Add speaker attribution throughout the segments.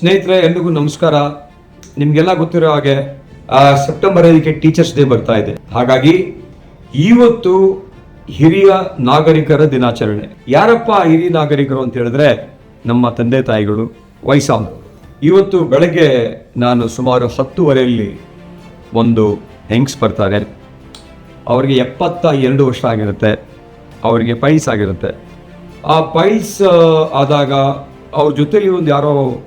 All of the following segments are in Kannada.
Speaker 1: ಸ್ನೇಹಿತರೆ, ಎಲ್ರಿಗೂ ನಮಸ್ಕಾರ. ನಿಮ್ಗೆಲ್ಲ ಗೊತ್ತಿರೋ ಹಾಗೆ ಸೆಪ್ಟೆಂಬರ್ ಐದಕ್ಕೆ ಟೀಚರ್ಸ್ ಡೇ ಬರ್ತಾ ಇದೆ. ಹಾಗಾಗಿ, ಇವತ್ತು ಹಿರಿಯ ನಾಗರಿಕರ ದಿನಾಚರಣೆ. ಯಾರಪ್ಪ ಹಿರಿಯ ನಾಗರಿಕರು ಅಂತ ಹೇಳಿದ್ರೆ, ನಮ್ಮ ತಂದೆ ತಾಯಿಗಳು, ವಯಸ್ಸಾದವರು. ಇವತ್ತು ಬೆಳಗ್ಗೆ ನಾನು ಸುಮಾರು ಹತ್ತುವರೆಯಲ್ಲಿ ಒಂದು ಹೆಂಗ್ಸ್ ಬರ್ತಾರೆ. ಅವರಿಗೆ ಎಪ್ಪತ್ತ ಎರಡು ವರ್ಷ ಆಗಿರುತ್ತೆ. ಅವರಿಗೆ ಪೈಲ್ಸ್ ಆಗಿರುತ್ತೆ. ಆ ಪೈಲ್ಸ್ ಆದಾಗ ಅವ್ರ ಜೊತೆಲಿ ಒಂದು ಯಾರೋ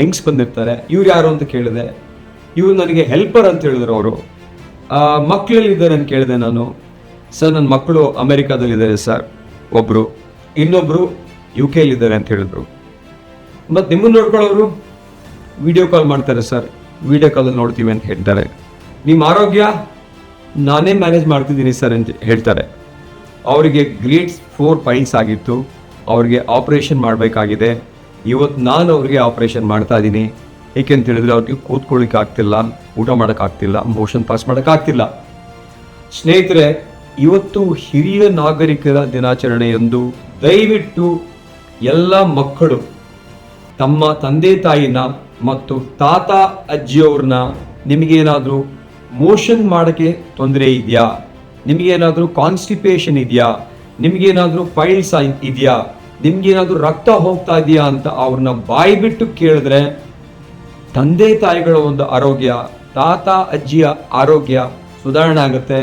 Speaker 1: ಹೆಂಗ್ಸ್ ಬಂದಿರ್ತಾರೆ? ಇವ್ರು ಯಾರು ಅಂತ ಕೇಳಿದೆ. ಇವ್ರು ನನಗೆ ಹೆಲ್ಪರ್ ಅಂತ ಹೇಳಿದ್ರು ಅವರು. ಮಕ್ಕಳಲ್ಲಿದ್ದಾರೆ ಅಂತ ಕೇಳಿದೆ ನಾನು. ಸರ್ ನನ್ನ ಮಕ್ಕಳು ಅಮೆರಿಕಾದಲ್ಲಿದ್ದಾರೆ ಸರ್ ಒಬ್ಬರು ಇನ್ನೊಬ್ಬರು ಯು ಕೆಲಿದ್ದಾರೆ ಅಂತ ಹೇಳಿದ್ರು. ಮತ್ತು ನಿಮ್ಮನ್ನು ನೋಡ್ಕೊಳ್ಳೋರು ವಿಡಿಯೋ ಕಾಲ್ ಮಾಡ್ತಾರೆ ಸರ್. ವಿಡಿಯೋ ಕಾಲಲ್ಲಿ ನೋಡ್ತೀವಿ ಅಂತ ಹೇಳ್ತಾರೆ. ನಿಮ್ಮ ಆರೋಗ್ಯ? ನಾನೇ ಮ್ಯಾನೇಜ್ ಮಾಡ್ತಿದ್ದೀನಿ ಸರ್ ಅಂತ ಹೇಳ್ತಾರೆ. ಅವರಿಗೆ ಗ್ರೇಡ್ ಫೋರ್ ಪೈಲ್ಸ್ ಆಗಿತ್ತು. ಅವರಿಗೆ ಆಪರೇಷನ್ ಮಾಡಬೇಕಾಗಿದೆ. ಇವತ್ತು ನಾನು ಅವರಿಗೆ ಆಪರೇಷನ್ ಮಾಡ್ತಾ ಇದ್ದೀನಿ. ಏಕೆಂತ ಹೇಳಿದ್ರೆ ಅವ್ರಿಗೆ ಕೂತ್ಕೊಳ್ಳಿಕ್ಕೆ ಆಗ್ತಿಲ್ಲ, ಊಟ ಮಾಡೋಕ್ಕಾಗ್ತಿಲ್ಲ ಮೋಷನ್ ಪಾಸ್ ಮಾಡೋಕ್ಕಾಗ್ತಿಲ್ಲ ಸ್ನೇಹಿತರೆ, ಇವತ್ತು ಹಿರಿಯ ನಾಗರಿಕರ ದಿನಾಚರಣೆಯಂದು ದಯವಿಟ್ಟು ಎಲ್ಲ ಮಕ್ಕಳು, ತಮ್ಮ ತಂದೆ ತಾಯಿನ ಮತ್ತು ತಾತ, ಅಜ್ಜಿಯವ್ರನ್ನ ನಿಮಗೇನಾದರೂ ಮೋಷನ್ ಮಾಡೋಕ್ಕೆ ತೊಂದರೆ ಇದೆಯಾ? ನಿಮಗೇನಾದರೂ ಕಾನ್ಸ್ಟಿಪೇಷನ್ ಇದೆಯಾ? ನಿಮಗೇನಾದರೂ ಪೈಲ್ಸ್ ಇದೆಯಾ? ನಿಮ್ಗೇನಾದರೂ ರಕ್ತ ಹೋಗ್ತಾ ಇದೆಯಾ ಅಂತ ಅವ್ರನ್ನ ಬಾಯಿ ಬಿಟ್ಟು ಕೇಳಿದ್ರೆ, ತಂದೆ ತಾಯಿಗಳ ಒಂದು ಆರೋಗ್ಯ, ತಾತ, ಅಜ್ಜಿಯ ಆರೋಗ್ಯ ಸುಧಾರಣೆ ಆಗುತ್ತೆ.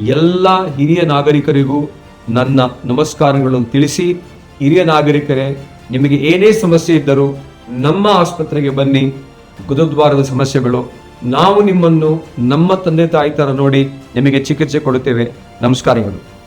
Speaker 1: ಎಲ್ಲ ಹಿರಿಯ ನಾಗರಿಕರಿಗೂ ನನ್ನ ನಮಸ್ಕಾರಗಳನ್ನು ತಿಳಿಸಿ, ಹಿರಿಯ ನಾಗರಿಕರೇ, ನಿಮಗೆ ಏನೇ ಸಮಸ್ಯೆ ಇದ್ದರೂ ನಮ್ಮ ಆಸ್ಪತ್ರೆಗೆ ಬನ್ನಿ. ಗುದದ್ವಾರದ ಸಮಸ್ಯೆಗಳು, ನಾವು ನಿಮ್ಮನ್ನು ನಮ್ಮ ತಂದೆ ತಾಯಿ ಥರ ನೋಡಿ ನಿಮಗೆ ಚಿಕಿತ್ಸೆ ಕೊಡುತ್ತೇವೆ. ನಮಸ್ಕಾರಗಳು.